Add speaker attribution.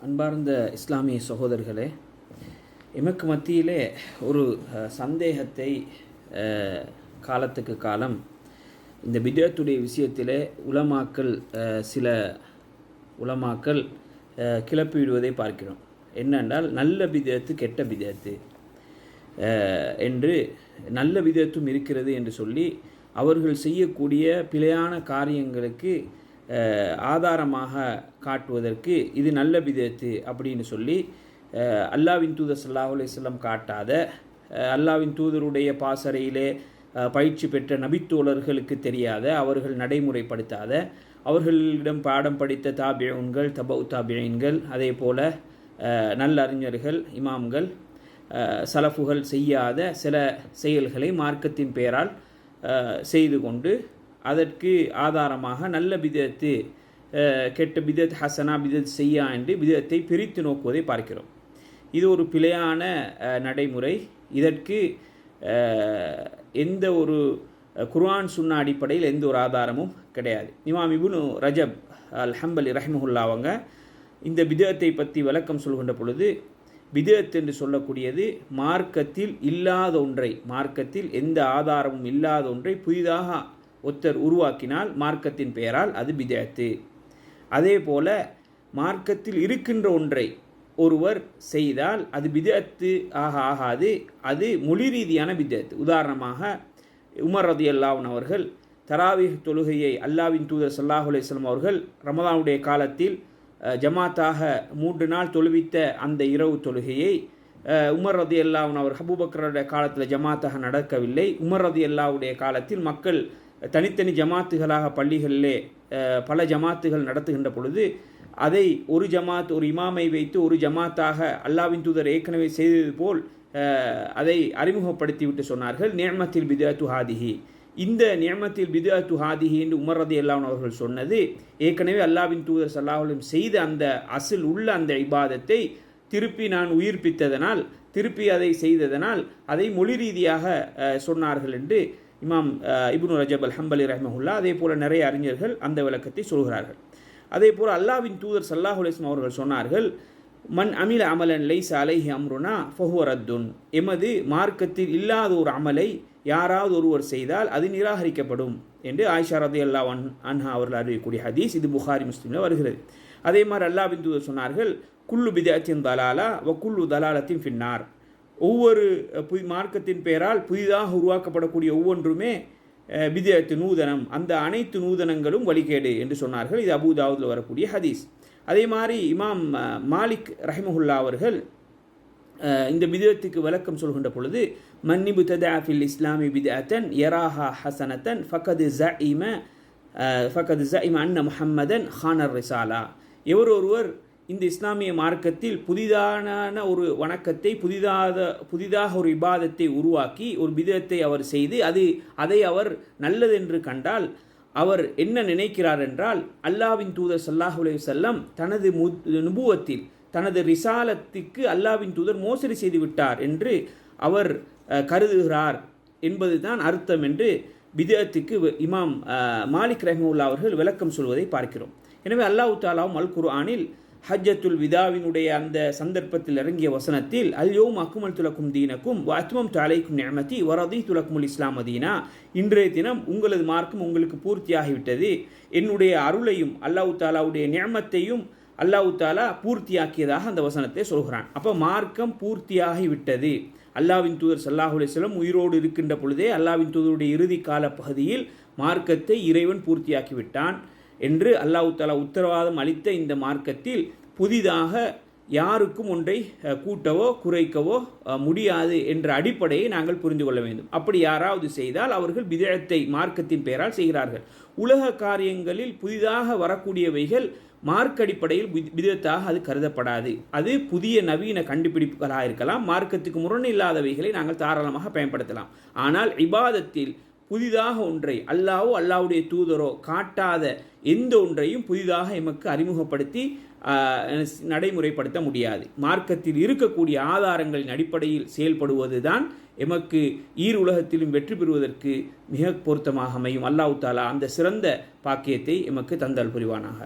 Speaker 1: அன்பார்ந்த இஸ்லாமிய சகோதரர்களே எமக்கு மத்தியிலே ஒரு சந்தேகத்தை காலத்துக்கு காலம் இந்த பிதத்துடைய விஷயத்திலே உலமாக்கள் சில உலமாக்கள் கிளப்பிவிடுவதை பார்க்கிறோம். என்னென்றால் நல்ல பிதத்து கெட்ட பிதத்து என்று நல்ல விதத்தும் இருக்கிறது என்று சொல்லி அவர்கள் செய்யக்கூடிய பிழையான காரியங்களுக்கு ஆதாரமாக காட்டுவதற்கு இது நல்ல விதத்து அப்படின்னு சொல்லி அல்லாவின் தூதர் சல்லாஹ் அலைஹி காட்டாத அல்லாவின் தூதருடைய பாசறையிலே பயிற்சி பெற்ற நபித்தோழர்களுக்கு தெரியாத அவர்கள் நடைமுறைப்படுத்தாத அவர்களிடம் பாடம் படித்த தாபியன்கள் தபு தாபியன்கள் அதே போல நல்லறிஞர்கள் நல்ல அறிஞர்கள் இமாம்கள் சலஃபுகள் செய்யாத சில செயல்களை மார்க்கத்தின் பெயரால் செய்து கொண்டு அதற்கு ஆதாரமாக நல்ல பிதத்து கெட்ட பிதத் ஹசனா பிதத் செய்யா என்று பிதத்தை பிரித்து நோக்குவதை பார்க்கிறோம். இது ஒரு பிழையான நடைமுறை. இதற்கு எந்த ஒரு குர்ஆன் சுன்னா அடிப்படையில் எந்த ஒரு ஆதாரமும் கிடையாது. இமாம் இபுனு ரஜப் அல் ஹம்பலி ரஹ்மஹுல்லா அவங்க இந்த பிதத்தை பற்றி விளக்கம் சொல்கின்ற பொழுது பிதத் என்று சொல்லக்கூடியது மார்க்கத்தில் இல்லாத ஒன்றை மார்க்கத்தில் எந்த ஆதாரமும் இல்லாத ஒன்றை புதிதாக ஒருத்தர் உருவாக்கினால் மார்க்கத்தின் பெயரால் அது பிதத்து. அதே போல மார்க்கத்தில் இருக்கின்ற ஒன்றை ஒருவர் செய்தால் அது பிதத்து ஆக ஆகாது அது மொழி ரீதியான பிதத்து. உதாரணமாக உமர் ரதி அல்லாவன் அவர்கள் தராவிஹ் தொழுகையை அல்லாவின் தூதர் சல்லாஹ் அலிஸ்லாம் அவர்கள் ரமதானுடைய காலத்தில் ஜமாத்தாக மூன்று நாள் தொழுவித்த அந்த இரவு தொழுகையை உமர் ரதி அல்லாஹன் அவர் ஹபூபக்கருடைய காலத்தில் ஜமாத்தாக நடக்கவில்லை. உமர் ரதி அல்லாவுடைய காலத்தில் மக்கள் தனித்தனி ஜமாத்துகளாக பள்ளிகளிலே பல ஜமாத்துகள் நடத்துகின்ற பொழுது அதை ஒரு ஜமாத் ஒரு இமாமை வைத்து ஒரு ஜமாத்தாக அல்லாவின் தூதர் ஏற்கனவே செய்தது போல் அதை அறிமுகப்படுத்திவிட்டு சொன்னார்கள் நேமத்தில் பிதா துஹாதிஹி இந்த நியமத்தில் பிதா துஹாதிஹி என்று உமர்றது ரதி அவர்கள் சொன்னது ஏற்கனவே அல்லாவின் தூதர் சல்லாஹலும் செய்த அந்த அசில் உள்ள அந்த இபாதத்தை திருப்பி நான் உயிர்ப்பித்ததனால் திருப்பி அதை செய்ததனால் அதை மொழி ரீதியாக சொன்னார்கள் என்று இமாம் இபுனு ரஜப் அல் ஹம்பலி ரஹமஹுல்லா அதே போல் நிறைய அறிஞர்கள் அந்த விளக்கத்தை சொல்கிறார்கள். அதே போல் அல்லாவின் தூதர் சல்லாஹ் அலிஸ்லாம் அவர்கள் சொன்னார்கள் மண் அமில அமலன் லைஸ் அலைஹி அம்ருனா ஃபஹுவரத்துன் எமது மார்க்கத்தில் இல்லாத ஒரு அமலை யாராவது ஒருவர் செய்தால் அது நிராகரிக்கப்படும் என்று ஆயிஷா ரதி அல்லா அன் அன்ஹா அவர்கள் அறிவிக்கக்கூடிய ஹதீஸ் இது புகாரி முஸ்லீமில் வருகிறது. அதே மாதிரி அல்லாவின் தூதர் சொன்னார்கள் குல்லு பிதாத்தின் தலாலா வ குல்லு தலாலத்தின் பின்னார் ஒவ்வொரு அஹ், புதி மார்க்கத்தின் பெயரால் புதிதாக உருவாக்கப்படக்கூடிய ஒவ்வொன்றுமே விதத்து நூதனம். அந்த அனைத்து நூதனங்களும் வழிகேடு என்று சொன்னார்கள். இது அபுதாவுதில் வரக்கூடிய ஹதீஸ். அதே மாதிரி இமாம் மாலிக் ரஹிமஹுல்லா அவர்கள் இந்த விதத்துக்கு விளக்கம் சொல்கின்ற பொழுது மன்னிபு ததாஃபில் இஸ்லாமி பிதத்தன் யராஹா ஹசனத்தன் ஃபகது ஜ இம ஃபகது ஜஇம அன்ன முஹம்மதன் ஹானர் ரிசாலா. எவர் ஒருவர் இந்த இஸ்லாமிய மார்க்கத்தில் புதிதான ஒரு வணக்கத்தை புதிதாக புதிதாக ஒரு விவாதத்தை உருவாக்கி ஒரு பிதத்தை அவர் செய்து அது அதை அவர் நல்லதென்று கண்டால் அவர் என்ன நினைக்கிறார் என்றால் அல்லாவின் தூதர் ஸல்லல்லாஹு செல்லம் தனது மு நுபுவத்தில் தனது ரிசாலத்துக்கு அல்லாவின் தூதர் மோசடி செய்து விட்டார் என்று அவர் கருதுகிறார் என்பதுதான் அர்த்தம் என்று பிதத்துக்கு இமாம் மாலிக் ரஹ்மூல்லா அவர்கள் விளக்கம் சொல்வதை பார்க்கிறோம். எனவே அல்லாஹ் தாலாவும் அல் குர்ஆனில் ஹஜ்ஜத்துல் விதாவினுடைய அந்த சந்தர்ப்பத்தில் இறங்கிய வசனத்தில் அல்யோம் அக்குமல் துலக்கும் தீனக்கும் அத்மம் தாலைக்கும் நியமதி வரதி துலக்குமுல் இஸ்லாம் அதீனா இன்றைய தினம் உங்களது மார்க்கம் உங்களுக்கு பூர்த்தியாகிவிட்டது. என்னுடைய அருளையும் அல்லாஹ் தாலாவுடைய நியமத்தையும் அல்லாஹு தாலா பூர்த்தியாக்கியதாக அந்த வசனத்தை சொல்கிறான். அப்போ மார்க்கம் பூர்த்தியாகி விட்டது அல்லாவின் தூதர் சல்லாஹூ அலிஸ்லம் உயிரோடு இருக்கின்ற பொழுதே அல்லாவின் தூதருடைய இறுதி கால பகுதியில் மார்க்கத்தை இறைவன் பூர்த்தியாக்கிவிட்டான். என்று அல்லாஹு தாலா உத்தரவாதம் அளித்த இந்த மார்க்கத்தில் புதிதாக யாருக்கும் ஒன்றை கூட்டவோ குறைக்கவோ முடியாது என்ற அடிப்படையை நாங்கள் புரிந்து கொள்ள வேண்டும். அப்படி யாராவது செய்தால் அவர்கள் பிதத்தை மார்க்கத்தின் பெயரால் செய்கிறார்கள். உலக காரியங்களில் புதிதாக வரக்கூடியவைகள் மார்க் அடிப்படையில் அது கருதப்படாது. அது புதிய நவீன கண்டுபிடிப்புகளாக இருக்கலாம். மார்க்கத்துக்கு முரண் இல்லாதவைகளை நாங்கள் தாராளமாக பயன்படுத்தலாம். ஆனால் இபாதத்தில் புதிதாக ஒன்றை அல்லாவோ அல்லாவுடைய தூதரோ காட்டாத எந்த ஒன்றையும் புதிதாக எமக்கு அறிமுகப்படுத்தி நடைமுறைப்படுத்த முடியாது. மார்க்கத்தில் இருக்கக்கூடிய ஆதாரங்களின் அடிப்படையில் செயல்படுவதுதான் எமக்கு ஈர் உலகத்திலும் வெற்றி பெறுவதற்கு மிக பொருத்தமாக அமையும். அல்லாஹ் தாலா அந்த சிறந்த பாக்கியத்தை எமக்கு தந்தல் புரிவானாக.